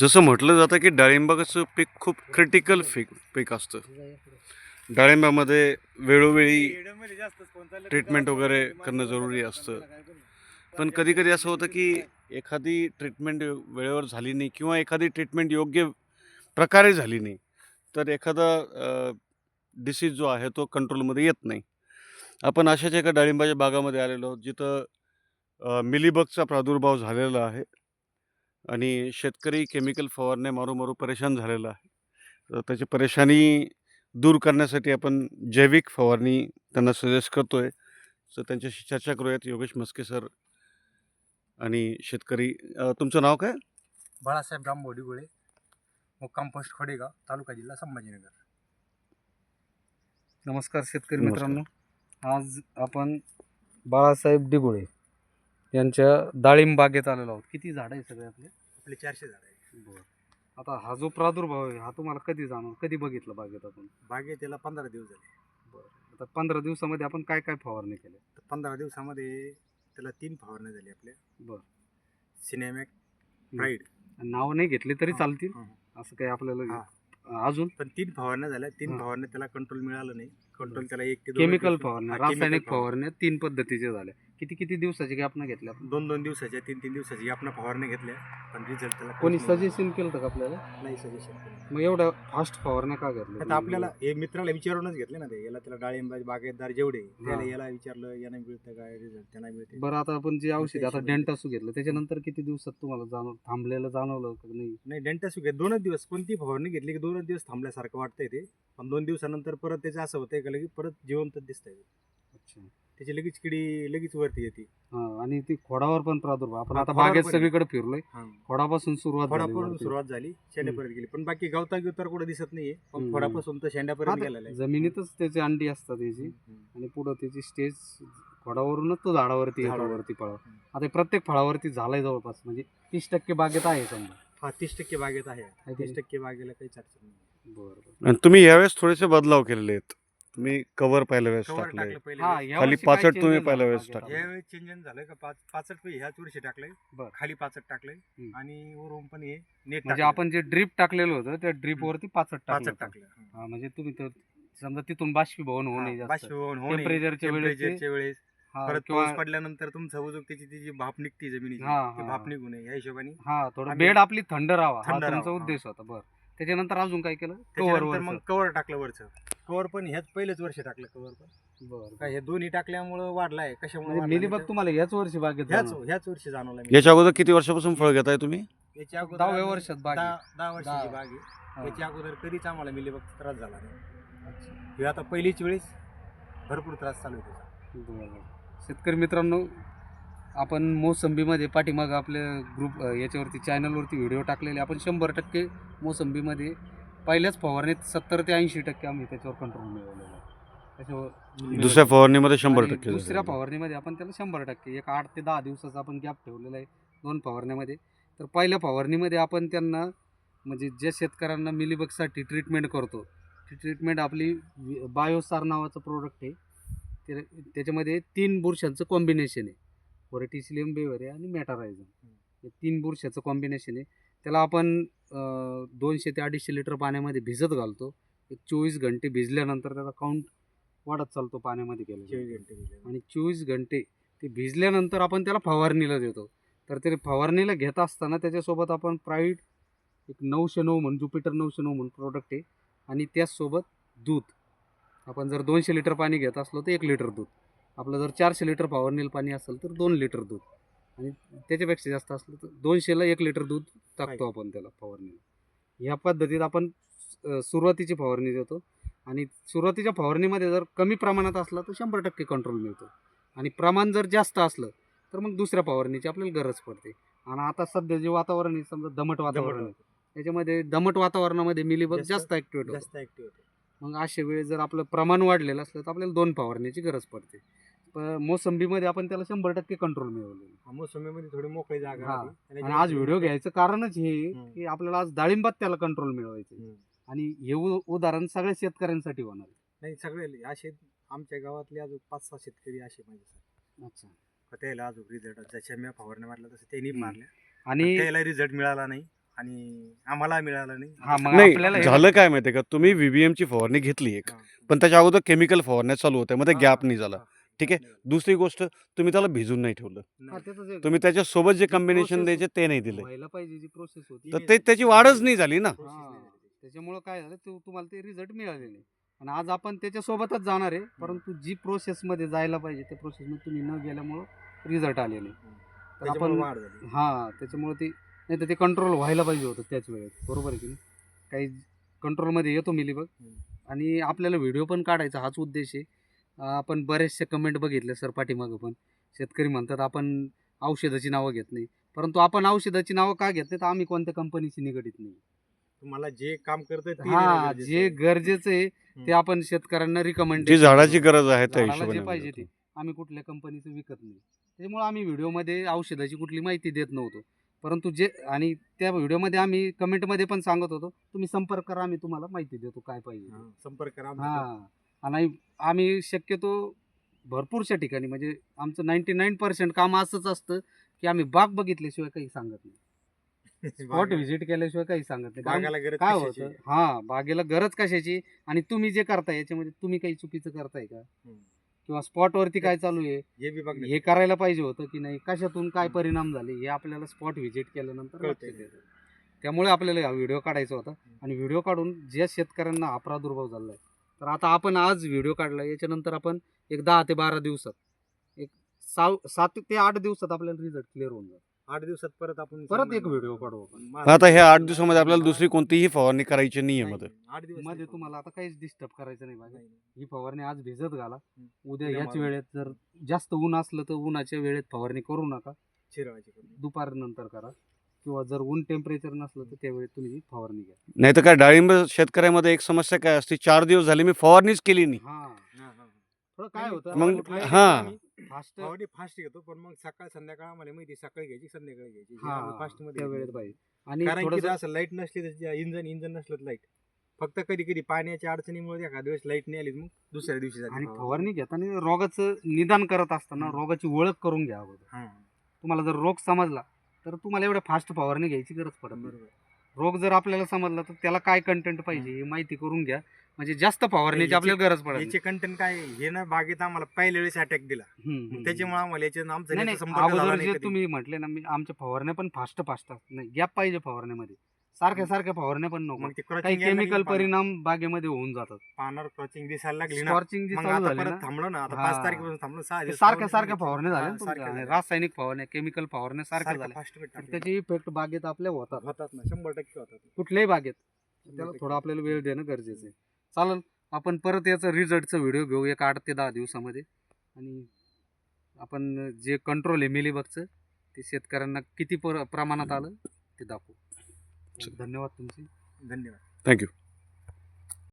जसं म्हटलं जातं की डाळिंबाचं पीक खूप क्रिटिकल पीक पीक असतं. डाळिंबामध्ये वेळोवेळी ट्रीटमेंट वगैरे करणं जरुरी असतं. पण कधी कधी असं होतं की एखादी ट्रीटमेंट वेळेवर झाली नाही किंवा एखादी ट्रीटमेंट योग्य प्रकारे झाली नाही तर एखादा डिसीज जो आहे तो कंट्रोलमध्ये येत नाही. आपण अशाच एका डाळिंबाच्या बागामध्ये आलेलो आहोत जिथं मिलीबगचा प्रादुर्भाव झालेला आहे. आणि शेतकरी केमिकल फवारण्या मारू मारू परेशान झालेला आहे. तर त्याची परेशानी दूर करण्यासाठी आपण जैविक फवारणी त्यांना सजेस्ट करतो आहे तर त्यांच्याशी चर्चा करूयात योगेश मस्के सर आणि शेतकरी. तुमचं नाव काय? बाळासाहेब राम बोडीगोळे मुक्काम पोस्ट खोडेगाव तालुका जिल्हा संभाजीनगर. नमस्कार शेतकरी. मित्रांनो. आज आपण बाळासाहेब डिगोळे यांच्या डाळिंब बागेत आलेलो आहोत. किती झाडं आहे सगळे आपले? आपले चारशे झाड आहे बरं. आता हा जो प्रादुर्भाव आहे हा तुम्हाला कधी जाणवला कधी बघितलं बागेत आपण? बागेत त्याला पंधरा दिवस झाले. बरं. आता पंधरा दिवसामध्ये आपण काय काय फवारणी केले? तर पंधरा दिवसामध्ये त्याला तीन फवारण्या झाली आपल्या. बरं. सिनेमॅक प्राईड आणि नाव नाही घेतले तरी हा, चालतील? हा. असं काही आपल्याला. अजून? पण तीन फवारण्या झाल्या. तीन हा. फवारण्या त्याला कंट्रोल मिळालं नाही. कंट्रोल त्याला एक ते दोन केमिकल फवारण्या हा, chemical रासायनिक फवारण्या. फवारण्या तीन पद्धतीचे झाल्या. किती किती दिवसाचे गॅप न घेतल्या आपण दोन दोन दिवसाच्या तीन तीन दिवसाची आपण फवारण्या घेतल्या पण रिझल्ट त्याला कोणी नाही. सजेशन केलं होतं का आपल्याला नाही सजेशन मग एवढ्या फास्ट फवारण्या का घेतल्या आता आपल्याला हे मित्राला विचारूनच घेतले ना ते याला त्याला डाळिंबाचे बागेतदार जेवढे त्याला. याला विचारलं यांना मिळतं काय रिझल्ट त्यांना मिळते बरं आता आपण जे औषध आता हिशोबाने. डेंटासू घेतलं त्याच्यानंतर किती दिवसात तुम्हाला जाणव थांबलेलं जाणवलं का नाही नाही डेंटासू घ्या दोनच दिवस कोणती फवारणी घेतली की दोनच दिवस थांबल्यासारखं वाटतंय ते पण दोन दिवसानंतर परत त्याचं असं होतंय का लगेच परत जिवंत दिसतंय ते. अच्छा त्याची लगेच किडी लगेच वरती येते हा आणि ती खोडावर पण प्रादुर्भाव आपण हा, आता खोडावर बागेत पण. सगळीकडे फिरलोय खोडापासून सुरुवात झाली खोडापासून वरती. सुरुवात झाली शेंड्यापर्यंत गेली पण बाकी गवता गिवतार कुठं दिसत नाहीये पण हम्म. खोडापासून तर शेंड्यापर्यंत आता गेलेला आहे जमिनीतच त्याची अंडी असतात त्याची हम्म. आणि पुढं त्याची स्टेज खोडावरूनच तो झाडावरती येतो झाडावर. वरती फळ आता हे प्रत्येक फळावरती झालाय जवळपास म्हणजे तीस टक्के बागेत आहे समजा हा तीस टक्के बागेत आहे आहे की तीस नाही? टक्के बागेला काही अडचण नाही बरं बरं. आणि तुम्ही यावेळेस थोडेसे बदलाव केलेले आहेत तुम्ही कवर पहिल्या वेळेस टाकले टाकलं पहिले हा वेळेस. या खाली काय पाचट तुम्ही पहिल्या झालं वेळेस बागेत टाकले. आपल्या? यावेळी चेंजन झालं का पाच पाचट पै ह्याच वर्षी टाकलंय बरं. खाली पाचट टाकलंय हम्म. आणि वरून पण हे नेट म्हणजे आपण जे ड्रीप टाकलेलं होतं त्या ड्रीप वरती पाचट टाकलं पाचट होतं. टाकलं हा म्हणजे तुम्ही तर समजा तिथून बाष्पीभवन हा, जास्त बाष्पीभवन होणे, टेम्परेचरच्या वेळेस ते- टेम्परेचरच्या वेळेस हा, परत किंवा पाऊस पडल्यानंतर तुमचं उजूक त्याची ती जी भाप निघते जमिनीची हा, ती हा, भाप. निघू नये या हिशोबाने हा थोडं आम्ही- बेड आपली थंड राहावा हा थंड तुमचा राहावा, हा. उद्देश होता बरं त्याच्यानंतर अजून काय केलं त्याच्यानंतर मग कवर टाकलं वरचं कवर पण ह्याच पहिलेच वर्ष टाकलं कवर पण बरं काय हे दोन्ही टाकल्यामुळं वाढलाय कशामुळे म्हणजे मिलीबग तुम्हाला याच वर्षी बागेत ह्याच जाणवलं. ह्याच वर्षी जाणवला मी याच्या अगोदर किती वर्षापासून फळ घेताय तुम्ही याच्या अगोदर दहाव्या आम्ही- वर्षात बाग आहे. दहा दहा वर्षाची दहा. बाग आहे हा. याच्या अगोदर कधीच आम्हाला मिलीबग त्रास झाला नाही हे आता पहिलीच वेळेस भरपूर त्रास चालू आहे त्याचा बरं. शेतकरी मित्रांनो आपण मोसंबीमध्ये पाठीमागं आपल्या ग्रुप याच्यावरती चॅनलवरती व्हिडिओ टाकलेले आपण शंभर टक्के मोसंबीमध्ये पहिल्याच फवारणीत सत्तर ते ऐंशी टक्के आम्ही त्याच्यावर कंट्रोल मिळवलेलं आहे. त्याच्यावर दुसऱ्या फवारणीमध्ये शंभर आणि टक्के दुसऱ्या. फवारणीमध्ये आपण त्याला शंभर टक्के एक आठ ते दहा दिवसाचा आपण गॅप ठेवलेला आहे दोन फवारण्यामध्ये तर पहिल्या फवारणीमध्ये आपण त्यांना म्हणजे ज्या शेतकऱ्यांना मिलीबगसाठी ट्रीटमेंट करतो ती ट्रीटमेंट आपली बायोसार नावाचं प्रोडक्ट आहे. ते त्याच्यामध्ये तीन बुरशांचं कॉम्बिनेशन आहे. व्हर्टिसिलियम बेवरे आणि मॅटारायझम हे तीन बुरशाचं कॉम्बिनेशन आहे. त्याला आपण दोनशे ते अडीचशे लिटर पाण्यामध्ये भिजत घालतो. एक चोवीस घंटे भिजल्यानंतर त्याचा काउंट वाढत चालतो पाण्यामध्ये गेलं चोवीस घंटे. आणि चोवीस घंटे ते भिजल्यानंतर आपण त्याला फवारणीला देतो. तर ते फवारणीला घेत असताना त्याच्यासोबत आपण प्राईड एक नऊशे नऊ म्हणून ज्युपिटर नऊशे नऊ म्हणून प्रोडक्ट आहे. आणि त्याचसोबत दूध. आपण जर दोनशे लिटर पाणी घेत असलो तर एक लिटर दूध. आपलं जर चारशे लिटर फवारणीला पाणी असेल तर दोन लिटर दूध. आणि त्याच्यापेक्षा जास्त असलं तर दोनशेला एक लिटर दूध टाकतो आपण त्याला फवारणीला. ह्या पद्धतीत आपण सुरुवातीची फवारणी देतो. आणि सुरुवातीच्या फवारणीमध्ये जर कमी प्रमाणात असला तर शंभर टक्के कंट्रोल मिळतो. आणि प्रमाण जर जास्त असलं तर मग दुसऱ्या फवारणीची आपल्याला गरज पडते. आणि आता सध्या जे वातावरण आहे समजा दमट वातावरण आहे. त्याच्यामध्ये दमट वातावरणामध्ये मिलीबग जास्त- होतं. जास्त ऍक्टिव्ह होते. मग अशा वेळेस जर आपलं प्रमाण वाढलेलं असलं तर आपल्याला दोन फवारण्याची गरज पडते. प- मोसंबीमध्ये आपण त्याला शंभर टक्के कंट्रोल मिळवलेलं मोसंबीमध्ये थोडी मोकळी जागा हा. आणि आज व्हिडिओ घ्यायचं कारणच हे हम्म. की आपल्याला आज डाळिंबात त्याला कंट्रोल मिळवायचं. हम्म. आणि हे उ- उदाहरण सगळ्या शेतकऱ्यांसाठी होणार आहे. नाही सगळे असे आमच्या गावातले अजून पाच सहा शेतकरी असे माझ्यासाठी अच्छा त्याला अजून रिझल्ट जशा मी फवारण्या मारल्या तसं त्यांनी हम्म. मारल्या आणि त्याला रिझल्ट मिळाला नाही आणि आम्हाला मिळालं नाही हा मग नाही आपल्याला हे- झालं काय माहितीये का तुम्ही व्हीबीएम ची फवारणी घेतली एक हा. पण त्याच्या अगोदर केमिकल फवारण्या चालू होत्या मध्ये हा, गॅप नाही झाला हा. ठीक आहे? दुसरी गोष्ट तुम्ही त्याला भिजून नाही ठेवलं. तुम्ही त्याच्या सोबत जे कॉम्बिनेशन द्यायचे ते नाही दिले. व्हायला पाहिजे जी प्रोसेस होती तर ते त्याची वाढच नाही झाली ना. त्याच्यामुळं काय झालं ते तुम्हाला ते रिझल्ट मिळाले नाही. आणि आज आपण त्याच्यासोबतच जाणार आहे परंतु जी प्रोसेसमध्ये जायला पाहिजे त्या प्रोसेसमध्ये तुम्ही न गेल्यामुळं रिझल्ट आले नाही. आपण वाढ झाली. हां त्याच्यामुळे ते नाही तर ते कंट्रोल व्हायला पाहिजे होतं त्याच वेळेत बरोबर आहे की नाही? काही कंट्रोलमध्ये येतो मिली बघ. आणि आपल्याला व्हिडिओ पण काढायचा हाच उद्देश आहे. आपण बरेचसे कमेंट बघितले सर पाठीमागं पण. शेतकरी म्हणतात आपण औषधाची नावं घेत नाही. परंतु आपण औषधाची नावं का घेत नाही तर आम्ही कोणत्या कंपनीशी निगडीत नाही. तुम्हाला जे काम करतं ते हा जे. गरजेचं आहे ते आपण शेतकऱ्यांना रिकमेंड जी झाडाची गरज आहे जे पाहिजे आम्ही ते आम्ही कुठल्या कंपनीचं विकत नाही. त्याच्यामुळे आम्ही व्हिडिओमध्ये औषधाची कुठली माहिती देत नव्हतो. परंतु जे आणि त्या व्हिडिओमध्ये आम्ही कमेंटमध्ये पण सांगत होतो तुम्ही संपर्क करा आम्ही तुम्हाला माहिती देतो काय पाहिजे ते. संपर्क करा. हां. आणि आम्ही शक्यतो भरपूरशा ठिकाणी म्हणजे आमचं नाईन्टी नाईन पर्सेंट काम असंच असतं की आम्ही बाग बघितल्याशिवाय काही सांगत नाही. स्पॉट व्हिजिट केल्याशिवाय काही सांगत नाही. काय? होतं? हा बागेला गरज कशाची? आणि तुम्ही जे करताय याच्यामध्ये तुम्ही काही चुकीचं करताय का. किंवा स्पॉटवरती काय चालू आहे? हे करायला पाहिजे होतं की नाही? कशातून काय परिणाम झाले? हे आपल्याला स्पॉट व्हिजिट केल्यानंतर कळतंय. लक्षात येतं. त्यामुळे आपल्याला हा व्हिडिओ काढायचा होता. आणि व्हिडिओ काढून ज्या शेतकऱ्यांना हा प्रादुर्भाव झाला आहे तर आता आपण आज व्हिडिओ काढला याच्यानंतर आपण एक दहा ते बारा दिवसात एक साव सात ते आठ दिवसात आपल्याला रिझल्ट क्लिअर होऊन जातो आठ दिवसात परत आपण परत एक व्हिडिओ काढू आपण. आता ह्या आठ दिवसामध्ये आपल्याला दुसरी कोणतीही फवारणी करायची नाही आहे मध्ये आठ दिवसमध्ये तुम्हाला आता काहीच डिस्टर्ब करायचं नाही नाही. ही फवारणी आज भिजत घाला. उद्या याच. वेळेत जर जास्त ऊन असलं तर उन्हाच्या वेळेत फवारणी करू नका. शिरवायची करून. दुपार नंतर करा. किंवा जर ऊन टेम्परेचर नसलं तर त्यावेळी तुम्ही ही फवारणी घ्या नाही तर काय डाळिंब शेतकऱ्यामध्ये एक समस्या काय असते चार दिवस झाले मी फवारणीच केली नाही हा. थोडं काय होतं मग- हा. फास्ट फवारणी फास्ट घेतो पण मग सकाळ संध्याकाळ आम्हाला माहिती आहे, सकाळी घ्यायची संध्याकाळी घ्यायची फास्टमध्ये घेतो. वेळेत पाहिजे आणि कारण की थोडंसं- जर असं लाइट नसली तर इंजन इंजन नसलं तर लाइट फक्त कधी कधी पाण्याच्या अडचणीमुळे एखाद्या दिवस लाइट नाही आली मग दुसऱ्या दिवशी जाते आणि फवारणी. फवारणी घेताना रोगाचं निदान करत असताना. रोगाची ओळख करून घ्या अगोदर हा, तुम्हाला जर रोग समजला तर तुम्हाला एवढ्या फास्ट फवारणी घ्यायची गरज पडत बरोबर रोग जर आपल्याला समजला तर त्याला काय कंटेंट पाहिजे ही माहिती करून घ्या म्हणजे जास्त फवारणीची याची- आपल्याला गरज पडत. याचे कंटेंट काय? हे ना बागेत आम्हाला पहिल्या वेळेस अटॅक दिला. त्याच्यामुळे आम्हाला याच्या आमचा नाही याचा नाही संपर्क झाला अगोदर नाही जे कधी. तुम्ही म्हटले ना मी आमच्या फवारण्या पण फास्ट फास्ट नाही गॅप पाहिजे फवारण्यामध्ये सारख्या सारख्या फवारण्या पण नको. मग ते काही क्रॉचिंग केमिकल परिणाम बागेमध्ये होऊन जातात. पानावर क्रॉचिंग दिसायला लागली ना. स्कॉर्चिंग जी मग चालू आता झाली परत ना. थांबलो ना. आता हा. पाच तारखेपासून थांबलो सहा ते दिवस सारख्या फवारणी सारख्या. फवारण्या झाल्या ना तुमच्या. रासायनिक फवारण्या केमिकल फवारण्या सारख्या झाल्या तर. त्याचे इफेक्ट बागेत आपल्या होतात. होतात ना. शंभर टक्के होतात. कुठल्याही बागेत. त्याला. थोडं आपल्याला वेळ देणं गरजेचं आहे. चालेल. आपण परत याचा रिझल्टचा व्हिडिओ घेऊ एक आठ ते दहा दिवसामध्ये. आणि आपण जे कंट्रोल आहे मिलीबगचं ते शेतकऱ्यांना किती पर प्रमाणात आलं ते दाखवू. धन्यवाद तुमचे. धन्यवाद. थँक्यू